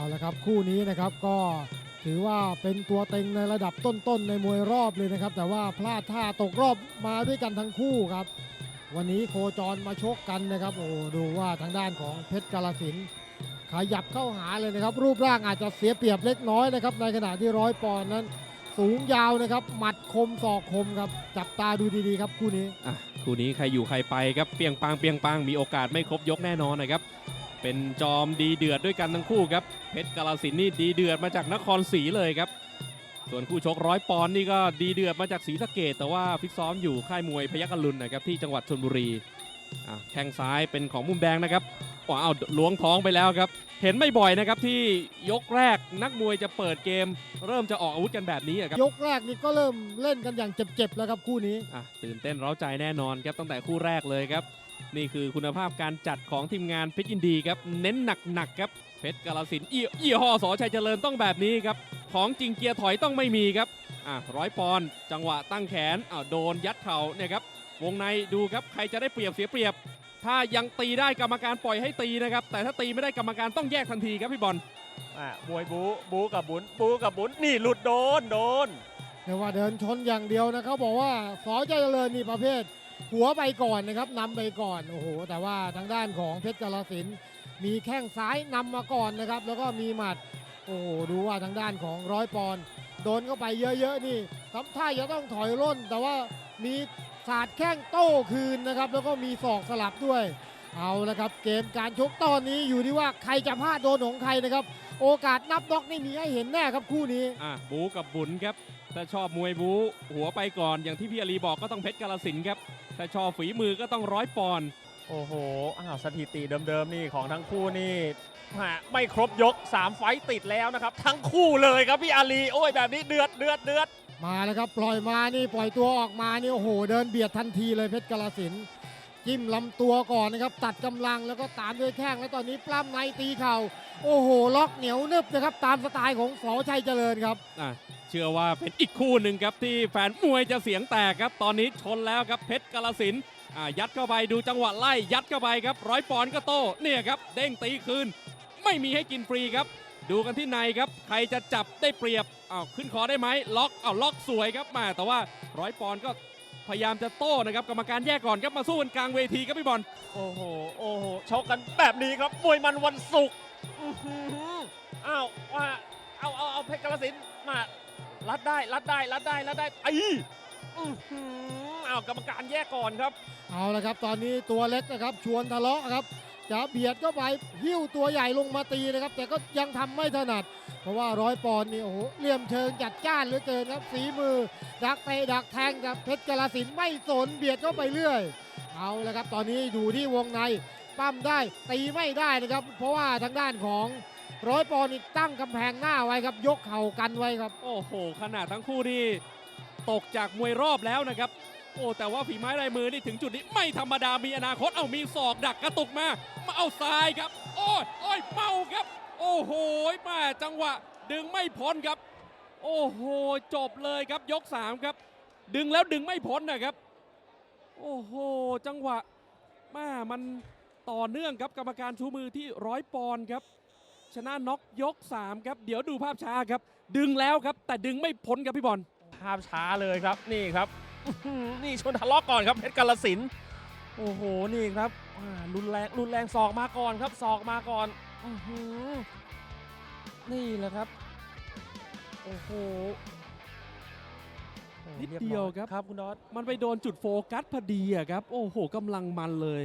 เอาละครับคู่นี้นะครับก็ถือว่าเป็นตัวเต็งในระดับต้นๆในมวยรอบเลยนะครับ แต่ว่าพลาดท่าตกรอบมาด้วยกันทั้งคู่ครับ วันนี้โคจรมาชกกันนะครับ โอ้ดูว่าทางด้านของเพชรกาลสินขยับเข้าหาเลยนะครับ รูปร่างอาจจะเสียเปรียบเล็กน้อยนะครับ ในขณะที่ร้อยปอนด์นั้น สูงยาวนะครับ หมัดคมศอกคมครับ จับตาดูดีๆครับคู่นี้อะคู่นี้ใครอยู่ใครไปครับเปียงปางเปียงปางมีโอกาสไม่ครบยกแน่นอนนะครับ เป็นจอมดีเดือดด้วยกันทั้งคู่ครับเพชรกาลสินธุ์นี่ดีเดือดมาจากนครศรีเลยครับ ส่วนคู่ชกร้อยปอนด์นี่ก็ดีเดือดมาจากศรีสะเกดแต่ว่าฟิตซ้อมอยู่ค่ายมวยพยัคฆลุนนะครับที่จังหวัดชลบุรีอะแข้งซ้ายเป็นของมุมแดงนะครับว้าวล้วงท้องไปแล้วครับ เห็นไม่บ่อยนะครับที่ยกแรกนักมวยจะเปิดเกม เริ่มจะออกอาวุธกันแบบนี้อะครับยกแรกนี่ก็เริ่มเล่นกันอย่างเจ็บๆแล้วครับคู่นี้อะตื่นเต้นเร้าใจแน่นอนครับตั้งแต่คู่แรกเลยครับ นี่คือคุณภาพการจัดของทีมงานเพชรยินดีครับ เน้นหนักๆครับ เพชรกาลสินธุ์ยี่ยี่ห้อสอชัยเจริญต้องแบบนี้ครับ ของจริงเกียร์ถอยต้องไม่มีครับอะร้อยปอนด์จังหวะตั้งแขนอ้าวโดนยัดเข่าเนี่ยครับวงในดูครับใครจะได้เปรียบเสียเปรียบ ถ้ายังตีได้กรรมการปล่อยให้ตีนะครับ แต่ถ้าตีไม่ได้กรรมการต้องแยกทันทีครับพี่บอลอะมวยบูบูกับบุญบูกับบุญนี่หลุดโดนโดนเรียกว่าเดินชนอย่างเดียวนะเขาบอกว่าสอใจเจริญนี่ประเภท หัวไปก่อนนะครับนำไปก่อนโอ้โหแต่ว่าทางด้านของเพชรกาลสินธุ์มีแข้งซ้ายนำมาก่อนนะครับ แล้วก็มีหมัดโอ้โหดูว่าทางด้านของร้อยปอนโดนเข้าไปเยอะๆนี่ทำท่าจะต้องถอยร่น แต่ว่ามีสาดแข้งโต้คืนนะครับ แล้วก็มีศอกสลับด้วย เอาละครับ เกมการชกตอนนี้อยู่ที่ว่าใครจะพลาดโดนของใครนะครับ โอกาสนับน็อกนี่มีให้เห็นแน่ครับคู่นี้ อะบูกับบุญครับ ถ้าชอบมวยบูหัวไปก่อนอย่างที่พี่อาลีบอกก็ต้องเพชรกาลสินธุ์ครับถ้าชอบฝีมือก็ต้องร้อยปอนด์โอ้โหอ้าวสถิติเดิมๆนี่ของทั้งคู่นี่แหม่ไม่ครบยก 3 ไฟต์ติดแล้วนะครับ ทั้งคู่เลยครับพี่อาลีโอ้ยแบบนี้เดือดเดือดเดือดมาแล้วครับ ปล่อยมานี่ปล่อยตัวออกมานี่โอ้โหเดินเบียดทันทีเลยเพชรกาลสินธุ์ จิ้มลำตัวก่อนนะครับ ตัดกำลังแล้วก็ตามด้วยแข้งแล้วตอนนี้ปล้ำในตีเข่า โอ้โห ล็อกเหนียวนึบนะครับ ตามสไตล์ของสอชัยเจริญครับอะเชื่อว่าเป็นอีกคู่หนึ่งครับที่แฟนมวยจะเสียงแตกครับ ตอนนี้ชนแล้วครับเพชรกาลสินอะยัดเข้าไปดูจังหวะไล่ยัดเข้าไปครับ ร้อยปอนก็โตเนี่ยครับ เด้งตีคืน ไม่มีให้กินฟรีครับ ดูกันที่ในครับ ใครจะจับได้เปรียบอ้าวขึ้นคอได้ไหมล็อกอ้าวล็อกสวยครับมาแต่ว่าร้อยปอนก็ พยายามจะโต้นะครับกรรมการแยกก่อนครับมาสู้กันกลางเวทีครับพี่บอลโอ้โหโอ้โหชกกันแบบนี้ครับมวยมันวันศุกร์อื้อหืออ้าวว่าเอาเอาเอาเพชรกาลสินธุ์มารัดได้รัดได้รัดได้รัดได้ไอ้อื้อหืออ้าวกรรมการแยกก่อนครับ เอาละครับตอนนี้ตัวเล็กนะครับชวนทะเลาะครับ จะเบียดเข้าไปหิ้วตัวใหญ่ลงมาตีนะครับ แต่ก็ยังทำไม่ถนัด เพราะว่าร้อยปอนด์นี่โอ้โหเหลี่ยมเชิงจัดจ้านเหลือเกินครับฝีมือ ดักเตะดักแทงกับเพชรกาลสินไม่สนเบียดเข้าไปเรื่อย เอาละครับ ตอนนี้อยู่ที่วงในปั้มได้ตีไม่ได้นะครับ เพราะว่าทางด้านของร้อยปอนด์นี่ตั้งกำแพงหน้าไว้ครับ ยกเข่ากันไว้ครับ โอ้โห ขนาดทั้งคู่นี่ตกจากมวยรอบแล้วนะครับ อ้แต่ว่าฝีไม้ลายมือนี่ถึงจุดนี้ไม่ธรรมดามีอนาคตเอามีศอกดักกระตุกมา มาเอาซ้ายครับ โอ้ยโอ้ยเมาครับ โอ้โหแม่จังหวะ ดึงไม่พ้นครับ โอ้โหจบเลยครับยก3ครับ ดึงแล้วดึงไม่พ้นนะครับ โอ้โหจังหวะแม่มันต่อเนื่องครับกรรมการชูมือที่ร้อยปอนครับ ชนะน็อกยก3ครับเดี๋ยวดูภาพช้าครับ ดึงแล้วครับ แต่ดึงไม่พ้นครับพี่บอลภาพช้าเลยครับนี่ครับ นี่ชนทะเลาะก่อนครับเพชรกาลสินธุ์โอ้โหนี่ครับอ่ารุนแรงรุนแรงศอกมาก่อนครับศอกมาก่อนอื้อหือนี่แหละครับโอ้โหโอ้นิดรีบเดียวร้อครับครับคุณดอสมันไปโดนจุดโฟกัสพอดีอะครับ โอ้โหกำลังมันเลย